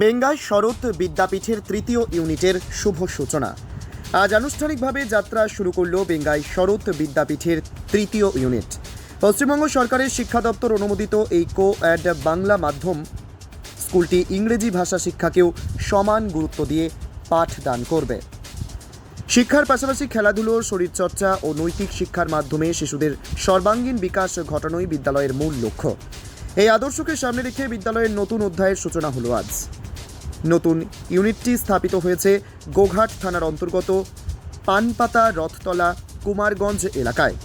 বেঙ্গাই শরৎ বিদ্যাপীঠের তৃতীয় ইউনিটের শুভ সূচনা। আজ আনুষ্ঠানিকভাবে যাত্রা শুরু করল বেঙ্গাই শরৎ বিদ্যাপীঠের তৃতীয় ইউনিট। পশ্চিমবঙ্গ সরকারের শিক্ষা দপ্তর অনুমোদিত এই কো অ্যাড বাংলা মাধ্যম স্কুলটি ইংরেজি ভাষা শিক্ষাকেও সমান গুরুত্ব দিয়ে পাঠদান করবে। শিক্ষার পাশাপাশি খেলাধুলো শরীরচর্চা ও নৈতিক শিক্ষার মাধ্যমে শিশুদের সর্বাঙ্গীন বিকাশ ঘটানোই বিদ্যালয়ের মূল লক্ষ্য। এই আদর্শকে সামনে রেখে বিদ্যালয়ের নতুন অধ্যায়ের সূচনা হলো আজ। নতুন ইউনিটটি স্থাপিত হয়েছে গোঘাট থানার অন্তর্গত পানপাতা রথতলা কুমারগঞ্জ এলাকায়।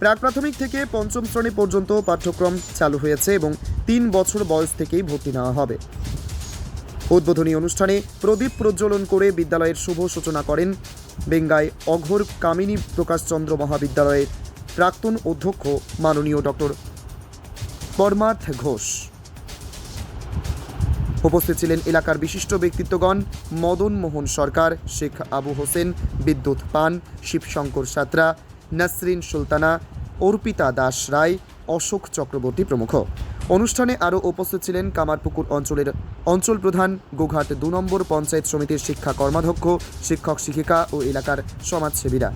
প্রাক প্রাথমিক থেকে পঞ্চম শ্রেণি পর্যন্ত পাঠ্যক্রম চালু হয়েছে এবং তিন বছর বয়স থেকেই ভর্তি নেওয়া হবে। উদ্বোধনী অনুষ্ঠানে প্রদীপ প্রজ্বলন করে বিদ্যালয়ের শুভ সূচনা করেন বেঙ্গায় অঘোর কামিনী প্রকাশচন্দ্র মহাবিদ্যালয়ের প্রাক্তন অধ্যক্ষ মাননীয় ডক্টর পরমার্থ ঘোষ। উপস্থিত ছিলেন এলাকার বিশিষ্ট ব্যক্তিত্বগণ মদন মোহন সরকার, শেখ আবু হোসেন, বিদ্যুৎ পান, শিবশঙ্কর সাঁতরা, নাসরিন সুলতানা, অর্পিতা দাস রায়, অশোক চক্রবর্তী প্রমুখ। অনুষ্ঠানে আরও উপস্থিত ছিলেন কামারপুকুর অঞ্চলের অঞ্চল প্রধান, গোঘাট দু নম্বর পঞ্চায়েত সমিতির শিক্ষা কর্মাধ্যক্ষ, শিক্ষক শিক্ষিকা ও এলাকার সমাজসেবীরা।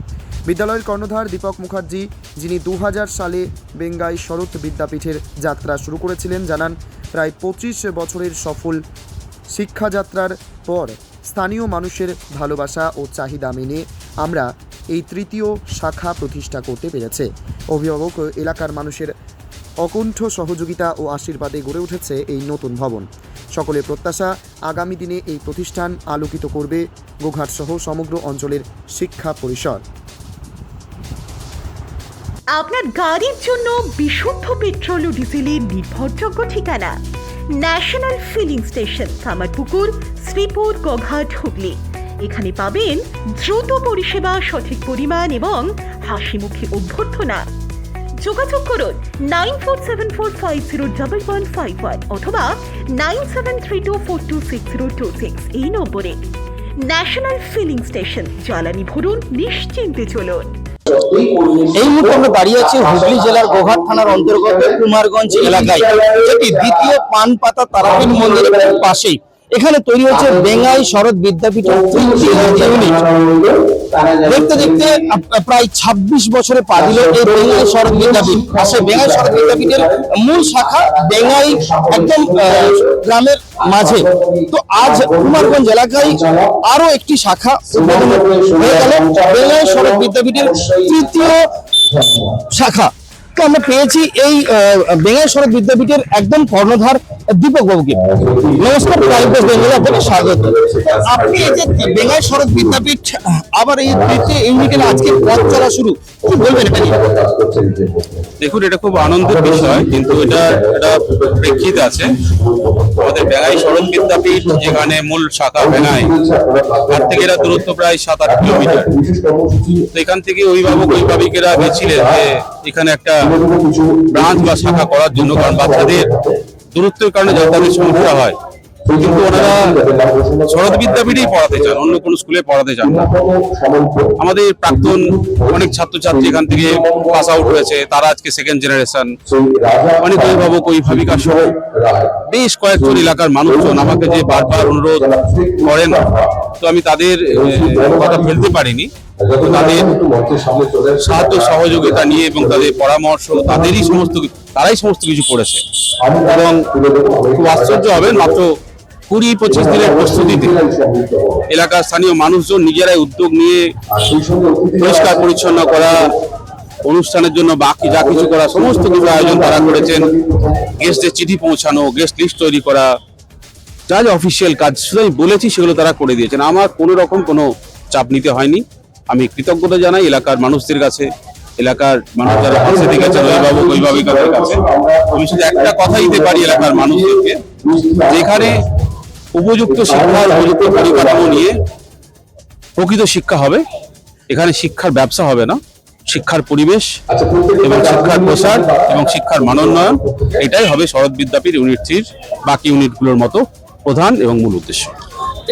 বিদ্যালয়ের কর্ণধার দীপক মুখার্জি, যিনি দু হাজার সালে বেঙ্গাই শরৎ বিদ্যাপীঠের যাত্রা শুরু করেছিলেন, জানান, প্রায় পঁচিশ বছরের সফল শিক্ষাযাত্রার পর স্থানীয় মানুষের ভালোবাসা ও চাহিদা মেনে আমরা এই তৃতীয় শাখা প্রতিষ্ঠা করতে পেরেছে। অভিভাবক, এলাকার মানুষের অকুণ্ঠ সহযোগিতা ও আশীর্বাদে গড়ে উঠেছে এই নতুন ভবন। সকলের প্রত্যাশা আগামী দিনে এই প্রতিষ্ঠান আলোকিত করবে গোঘাট সহ সমগ্র অঞ্চলের শিক্ষা পরিসর। আপনার গাড়ির জন্য বিশুদ্ধ পেট্রোল ও ডিজেলের নির্ভরযোগ্য ঠিকানা। National filling station Kamarpukur Sripur Goghat Hooghly. এখানে পাবেন দ্রুত পরিষেবা, সঠিক পরিমাণ এবং হাসি মুখে অভ্যর্থনা। যোগাযোগ করুন nine four seven four five zero double one five one অথবা nine seven three two four two six zero two six এই নম্বরে। ন্যাশনাল ফিলিং স্টেশন, জ্বালানি ভরুন, নিশ্চিন্তে চলুন। এই মুহূর্তে আমরা দাঁড়িয়ে আছি হুগলি জেলার গোঘাট থানার অন্তর্গত কুমারগঞ্জ এলাকায়। যেটি দ্বিতীয় পান পাতা তারাপীঠ মন্দিরের পাশেই। এখানে তৈরি হচ্ছে বেঙ্গাই শরৎ বিদ্যাপীঠের তৃতীয় ইউনিট দেখতে দেখতে প্রায় ২৬ বছরে পা দিল এই বেঙ্গাই সড়ক বিদ্যাপীঠ আর সেই বেঙ্গাই সড়ক বিদ্যাপীঠের মূল শাখা বেঙ্গাই একদম গ্রামের মাঝে। তো আজ কুমারগঞ্জ এলাকায় আরও একটি শাখা উদ্বোধন হয়ে গেল। বেঙ্গাই সড়ক বিদ্যাপীঠের তৃতীয় শাখা। তো আমরা পেয়েছি এই বেঙ্গাই শরৎ বিদ্যাপীঠের একদম কর্ণধার দীপক বাবুকে। নমস্কার আপনাকে স্বাগত। আপনি এই যে বেঙ্গাই শরৎ বিদ্যাপীঠ আবার এই তৃতীয় ইউনিটের আজকে পথ চলা শুরু, কি বলবেন এটা দেখুন, এটা খুব আনন্দের বিষয়, কিন্তু এটা এটা প্রেক্ষিত আছে। আমাদের বেঙ্গাই শরৎ বিদ্যাপীঠ যেখানে মূল শাখা বেঙ্গাই তার থেকে এরা দূরত্ব প্রায় সাত আট কিলোমিটার। তো এখান থেকে অভিভাবক অভিভাবিকেরা গেছিলেন যে এখানে একটা ব্রাঞ্চ বা শাখা করার জন্য কারণ বাচ্চাদের দূরত্বের কারণে যাতায়াতের সমস্যা হয়। কিন্তু ওনারা শরৎ বিদ্যাপীঠেই পড়াতে চান অন্য কোনো স্কুলে পড়াতে চান না। আমাদের প্রাক্তন অনেক ছাত্রছাত্রী এখান থেকে পাস আউট হয়েছে তারা আজকে সেকেন্ড জেনারেশন অনেক অভিভাবক অভিভাবিকা সহ বেশ কয়েকজন এলাকার মানুষজন আমাকে যে বারবার অনুরোধ করেন তো আমি তাদের কথা ফেলতে পারিনি। তাদের সাহায্য সহযোগিতা নিয়ে এবং তাদের পরামর্শ তাদেরই সমস্ত তারাই সমস্ত কিছু করেছে। এবং খুব আশ্চর্য হবেন মাত্র কুড়ি পঁচিশ দিনের প্রস্তুতিতে। এলাকার স্থানীয় মানুষজন নিজেরাই উদ্যোগ নিয়ে পরিষ্কার পরিচ্ছন্ন করা অনুষ্ঠানের জন্য বাকি যা কিছু করা সমস্ত কিছু আয়োজন তারা করেছেন। গেস্টদের চিঠি পৌঁছানো গেস্ট লিস্ট তৈরি করা যা যা অফিসিয়াল কাজ শুধু আমি বলেছি সেগুলো তারা করে দিয়েছেন। আমার কোনো রকম কোনো চাপ নিতে হয়নি। আমি কৃতজ্ঞতা জানাই এলাকার মানুষদের কাছে, এলাকার মানুষ যারা পাশে থেকেছেন অভিভাবক, অভিভাবিকাদের কাছে। আমি শুধু একটা কথা দিতে পারি এলাকার মানুষদেরকে, যেখানে উপযুক্ত শিক্ষা, উপযুক্ত পরিকাঠামো নিয়ে প্রকৃত শিক্ষা হবে, এখানে শিক্ষার ব্যবসা হবে না, শিক্ষার পরিবেশ এবং শিক্ষার প্রসার এবং শিক্ষার মানোন্নয়ন, এটাই হবে শরৎ বিদ্যাপীঠ ইউনিট থ্রির বাকি ইউনিটগুলোর মতো প্রধান এবং মূল উদ্দেশ্য।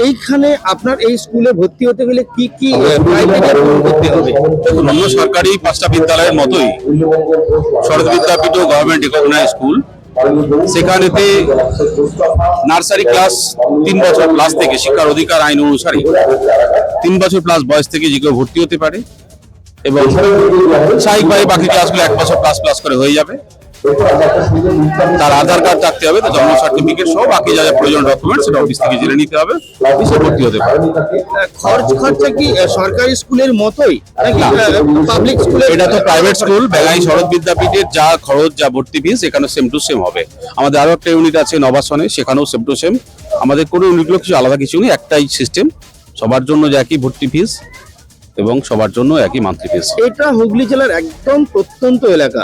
এইখানে আপনার এই স্কুলে ভর্তি হতে গেলে কি কি ক্রাইটেরিয়া হবে। দেখুন অন্য সরকারি পাঁচটা বিদ্যালয়ের মতোই Sarat Vidyapith government recognize school সেখানেতে nursery class তিন বছর প্লাস থেকে শিক্ষার অধিকার আইন অনুসারে তিন বছর প্লাস বয়স থেকে যে কেউ ভর্তি হতে পারে এবং স্বাভাবিকভাবে বাকি ক্লাসগুলো এক বছর প্লাস প্লাস করে হয়ে যাবে। তার আধার কার্ড থাকতে হবে তার জন্ম সার্টিফিকেট সহ বাকি যা যা প্রয়োজন ডকুমেন্ট সেটা অফিস থেকে জেনে নিতে হবে। অফিসে ভর্তি হতে পারে খরচ খরচা কি সরকারি স্কুলের মতোই নাকি পাবলিক স্কুলে এটা তো প্রাইভেট স্কুল বেঙ্গাই শরৎ বিদ্যাপীঠের যা খরচ যা ভর্তি ফিস এখানে সেম টু সেম হবে। আমাদের আরও একটা ইউনিট আছে নবাসনে সেখানেও সেম টু সেম আমাদের কোনো ইউনিটগুলো কিছু আলাদা কিছু নেই একটাই সিস্টেম সবার জন্য যে একই ভর্তি ফিস এবং সবার জন্য একই মান্থলি ফিস এটা হুগলি জেলার একদম প্রত্যন্ত এলাকা।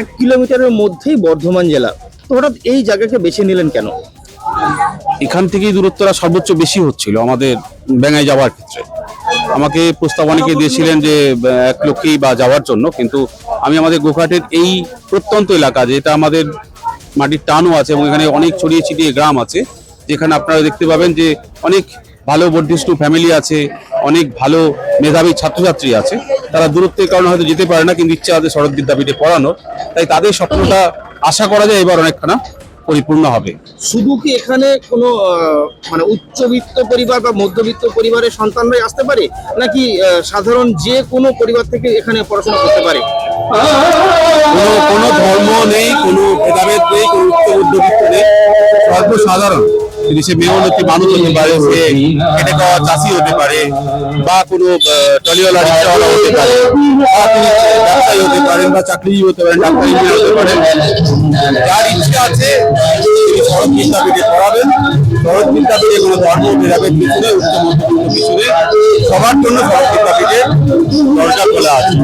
এক কিলোমিটারের মধ্যেই বর্ধমান জেলা। তো হঠাৎ এই জায়গাকে বেছে নিলেন কেন? এখান থেকেই দূরত্বটা সর্বোচ্চ বেশি হচ্ছিল আমাদের বেঙ্গাই যাওয়ার ক্ষেত্রে। আমাকে প্রস্তাব অনেকে দিয়েছিলেন যে এক লক্ষ্যেই বা যাওয়ার জন্য, কিন্তু আমি আমাদের গোঘাটের এই প্রত্যন্ত এলাকা, যেটা আমাদের মাটির টানও আছে এবং এখানে অনেক ছড়িয়ে ছিটিয়ে গ্রাম আছে, যেখানে আপনারা দেখতে পাবেন যে অনেক ভালো বর্ধিষ্ণু ফ্যামিলি আছে, অনেক ভালো মেধাবী ছাত্রছাত্রী আছে। তারা দূরত্বের কারণে হয়তো যেতে পারে না কিন্তু ইচ্ছা আছে শরৎ বিদ্যাপীঠে পড়ানোর। তাই তাদের স্বপ্নটা আশা করা যায় এবার অনেকখানা পরিপূর্ণ হবে। শুধু কি এখানে কোনো মানে উচ্চবিত্ত পরিবার বা মধ্যবিত্ত পরিবারের সন্তানরাই আসতে পারে? নাকি সাধারণ যে কোনো পরিবার থেকে এখানে পড়াশোনা করতে পারে? কোনো কোনো ধর্ম নেই কোনো ভেদাভেদ নেই কোনো উচ্চ মধ্যবিত্ত নেই সর্বসাধারণ। যদি সে একটি মানুষ হতে পারে, সে খেটে খাওয়া চাষি হতে পারে, বা কোনো টলিওয়ালা রিক্সাওয়ালা হতে পারে, বা তিনি ব্যবসায়ী হতে পারেন বা চাকরিজীবী হতে পারেন ডাক্তার হতে পারেন যার ইচ্ছে আছে, তিনি সড়ক হিসাবে পড়াবেন। বিদ্যাপীঠে কোনো সবার জন্য শরৎ বিদ্যাপীঠের দরজা খোলা আছে।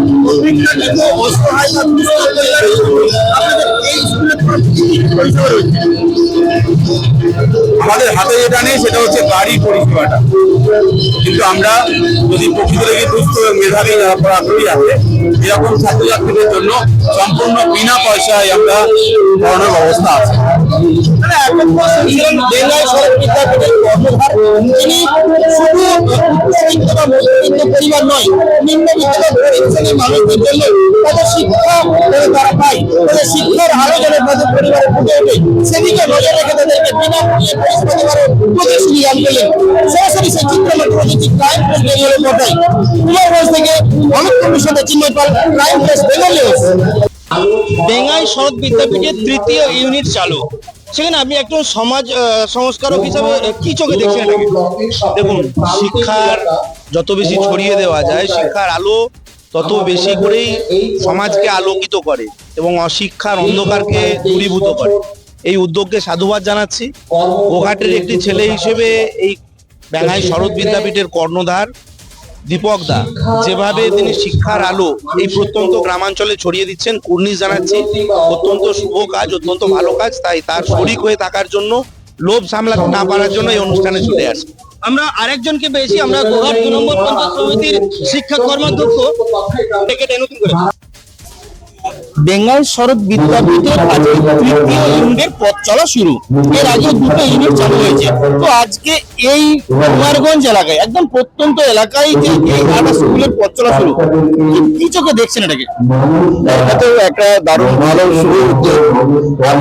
আমাদের হাতে যেটা নেই, সেটা হচ্ছে গাড়ি পরিষেবাটা। কিন্তু আমরা যদি প্রকৃত লেগে দুস্থ মেধাবী যারা আছে এরকম ছাত্রছাত্রীদের জন্য সম্পূর্ণ বিনা পয়সায় আমরা পড়ানোর ব্যবস্থা আছে। বেঙ্গাই বিদ্যাপীঠের পরিবার নয় জন্য শিক্ষা তারা পায়। শিক্ষার যেন তাদের পরিবারে ফুটে ওঠে, সেদিকে নজর রেখে তাদেরকে বিনা মূল্যে সরাসরি থেকে সাথে চিন্ময় পাল ক্রাইম বেঙ্গাই শরৎ বিদ্যাপীঠের তৃতীয় ইউনিট চালু। সেখানে আপনি একজন সমাজ সংস্কারক হিসাবে কি চোখে দেখছেন দেখুন শিক্ষার যত বেশি ছড়িয়ে দেওয়া যায় শিক্ষার আলো তত বেশি করেই সমাজকে আলোকিত করে এবং অশিক্ষার অন্ধকারকে দূরীভূত করে। এই উদ্যোগকে সাধুবাদ জানাচ্ছি। গোঘাটের একটি ছেলে হিসেবে এই ব্যাঙাই শরৎ বিদ্যাপীঠের কর্ণধার। দীপক দা, যেভাবে তিনি শিক্ষার আলো এই প্রত্যন্ত গ্রামাঞ্চলে ছড়িয়ে দিচ্ছেন কুর্নিশ জানাচ্ছি, অত্যন্ত শুভ কাজ, অত্যন্ত ভালো কাজ, তাই তার শরিক হয়ে থাকার জন্য লোভ সামলাতে না পারার জন্য এই অনুষ্ঠানে চলে আসি আমরা আরেকজনকে পেয়েছি, আমরা গোহাট দু নম্বর পঞ্চায়েত সমিতির শিক্ষা কর্মাধ্যক্ষ নতুন করে বেঙ্গল শরৎ বিদ্যাপীঠের আজকে তৃতীয় ইউনিটের পথ চলা শুরু। এর আগে দুটো ইউনিট চালু হয়েছে। তো আজকে এই কুমারগঞ্জ এলাকায়, একদম প্রত্যন্ত এলাকায় যে এই একটা স্কুলের পথ চলা শুরু কি- চোখে দেখছেন এটাকে? এটা তো একটা দারুণ ভালো শুরু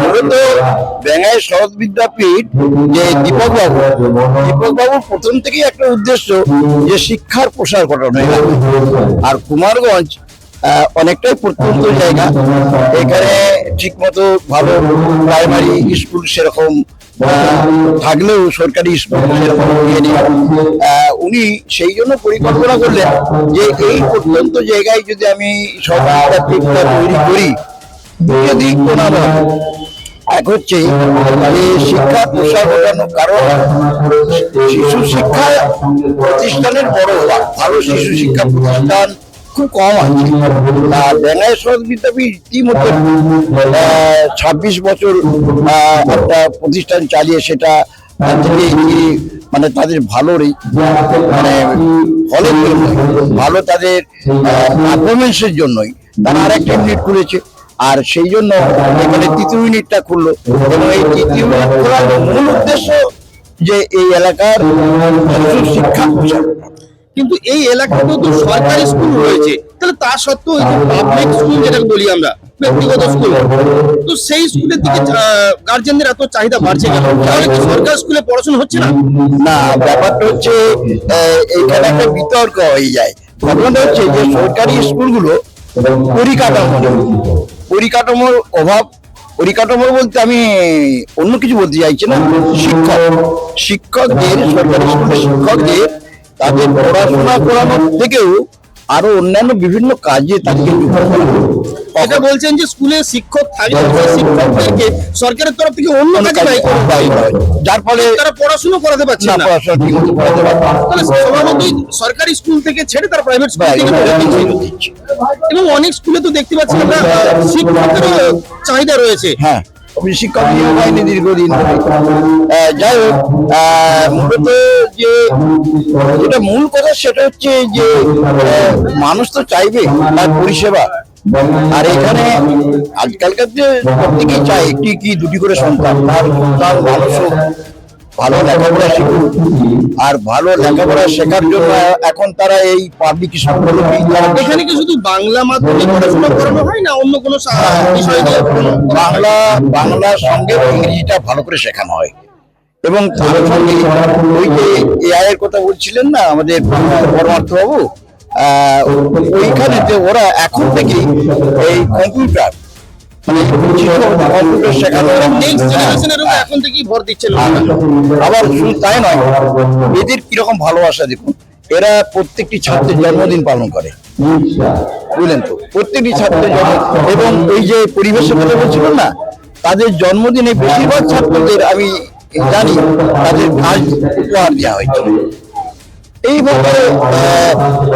মূলত ব্যাঙায় শরৎ বিদ্যাপীঠ যে দীপক বাবু দীপক প্রথম থেকেই একটা উদ্দেশ্য যে শিক্ষার প্রসার ঘটানো। আর কুমারগঞ্জ অনেকটাই প্রত্যন্ত জায়গা। এখানে ঠিক মতো ভালো প্রাইমারি স্কুল সেরকম থাকলেও সরকারি ইয়ে উনি সেই জন্য পরিকল্পনা করলেন যে এই প্রত্যন্ত জায়গায় যদি আমি সরকারি তৈরি করি দিক এক হচ্ছে শিক্ষা প্রসার ঘটানো কারণ, শিশু শিক্ষা প্রতিষ্ঠানের বড়, ভালো শিশু শিক্ষা প্রতিষ্ঠান আর ছাব্বিশ বছর একটা প্রতিষ্ঠান চালিয়ে সেটা মানে তাদের ভালো মানে ফলের জন্য, ভালো তাদের পারফরমেন্সের জন্যই তারা আরেকটা ইউনিট খুলেছে, আর সেই জন্য এখানে তৃতীয় ইউনিটটা খুললো এবং এই তৃতীয় ইউনিট খোলার মূল উদ্দেশ্য যে এই এলাকার শিক্ষা। কিন্তু এই এলাকাতেও তো সরকারি স্কুল রয়েছে। তাহলে তা সত্ত্বেও এই যে পাবলিক স্কুল যেটাকে বলি আমরা, ব্যক্তিগত স্কুল তো সেই স্কুলের দিকে গার্জেনদের এত চাহিদা বাড়ছে কেন? তাহলে কি সরকার স্কুলে পড়াশোনা হচ্ছে না? না, ব্যাপারটা হচ্ছে এখানে একটা বিতর্ক হয়ে যায়। ঘটনাটা হচ্ছে যে সরকারি স্কুলগুলো পরিকাঠামো, পরিকাঠামোর অভাব পরিকাঠামো বলতে আমি অন্য কিছু বলতে চাইছি না। শিক্ষক, শিক্ষকদের, সরকারি স্কুলের শিক্ষকদের তাদের পড়াশোনা করানোর থেকেও আরও অন্যান্য বিভিন্ন কাজে। এটা বলছেন যে স্কুলে শিক্ষক থাকলে সেই শিক্ষকদেরকে সরকারের তরফ থেকে অন্য কাজে ব্যয় করা হয়। যার ফলে তারা পড়াশোনা করাতে পারছে না। তাহলে স্বভাবতই সরকারি স্কুল থেকে ছেড়ে তারা প্রাইভেট স্কুল থেকে। এবং অনেক স্কুলে তো দেখতে পাচ্ছি আমরা শিক্ষকেরও চাহিদা রয়েছে হ্যাঁ শিক্ষক নিয়োগ হয়নি দীর্ঘদিন যাই হোক মূলত যে যেটা মূল কথা সেটা হচ্ছে যে মানুষ তো চাইবে তার পরিষেবা। আর এখানে আজকালকার যে প্রত্যেকেই চায় একটি কি দুটি করে সন্তান, তার সন্তান মানুষও ভালো লেখাপড়া শিখুক আর ভালো লেখাপড়া শেখার জন্য এখন তারা এই পাবলিক স্কুলগুলো এখানে কি শুধু বাংলা মাধ্যমে পড়াশোনা করানো হয় না অন্য কোনো সা- বিষয় বাংলা বাংলার সঙ্গে ইংরেজিটা ভালো করে শেখানো হয়। এবং তার সঙ্গে ওই যে এআই এর কথা বলছিলেন না আমাদের পরমার্থ বাবু ওইখানে যে ওরা এখন থেকে এই কম্পিউটার আবার শুধু তাই নয় এদের কীরকম ভালোবাসা দেখুন এরা প্রত্যেকটি ছাত্রের জন্মদিন পালন করে। বুঝলেন তো? প্রত্যেকটি ছাত্রের এবং এই যে পরিবেশের কথা বলছিলেন না তাদের জন্মদিনে বেশিরভাগ ছাত্রদের আমি জানি তাদের কাজ উপহার দেওয়া হয়েছে। এইভাবে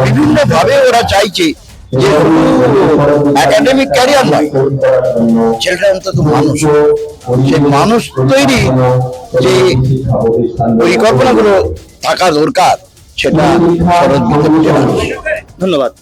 বিভিন্ন ভাবে ওরা চাইছে যে একাডেমিক ক্যারিয়ার নয়। ছেলেটা অন্তত মানুষ। সেই মানুষ তৈরি যে পরিকল্পনাগুলো থাকা দরকার সেটা। ধন্যবাদ।